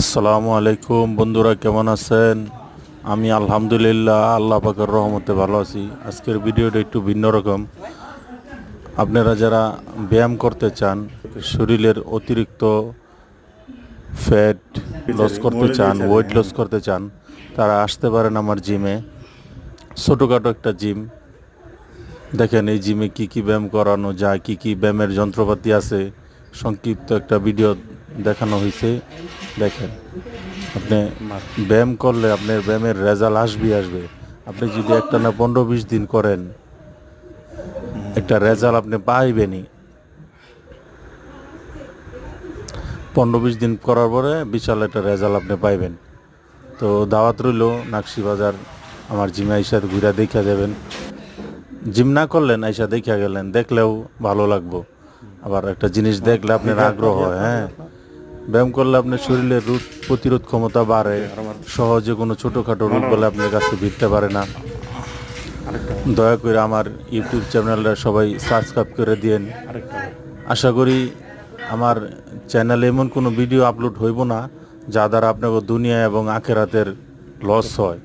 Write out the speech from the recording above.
আসসালামু আলাইকুম, বন্ধুরা কেমন আছেন? আমি আলহামদুলিল্লাহ আল্লাহ পাকের রহমতে ভালো আছি। আজকের ভিডিওটা একটু ভিন্ন রকম। আপনারা যারা ব্যায়াম করতে চান, শরীরের অতিরিক্ত ফ্যাট লস করতে চান ওয়েট লস করতে চান, তারা আসতে পারেন আমার জিমে ছোটোখাটো একটা জিম দেখেন এই জিমে কি কি ব্যায়াম করানো যায়, কি কি ব্যায়ামের যন্ত্রপাতি আছে। সংক্ষিপ্ত একটা ভিডিও দেখানো হয়েছে দেখেন আপনি ব্যায়াম করলে আপনার ব্যায়ামের রেজাল্ট আসবে আসবে। আপনি যদি একটা না পনেরো বিশ দিন করেন একটা রেজাল্ট আপনি পাইবেনই। পনেরো বিশ দিন করার পরে বিশাল একটা রেজাল্ট আপনি পাইবেন। তো দাওয়াত রইল নাকশি বাজার আমার জিমে আইসা ঘুরে দেখা যাবেন। জিম না করলেন আইসা দেখা গেলেন দেখলেও ভালো লাগবো। আবার একটা জিনিস দেখলে আপনার আগ্রহ হ্যাঁ। ব্যায়াম করলে আপনার শরীরের রোগ প্রতিরোধ ক্ষমতা বাড়ে। সহজে কোনো ছোটোখাটো রোগ বলে আপনার কাছে ভিড়তে পারে না। দয়া করে আমার ইউটিউব চ্যানেলটা সবাই সাবস্ক্রাইব করে দিয়েন। আশা করি আমার চ্যানেলে এমন কোনো ভিডিও আপলোড হইব না, যা দ্বারা আপনাকে দুনিয়া এবং আখেরাতের লস হয়।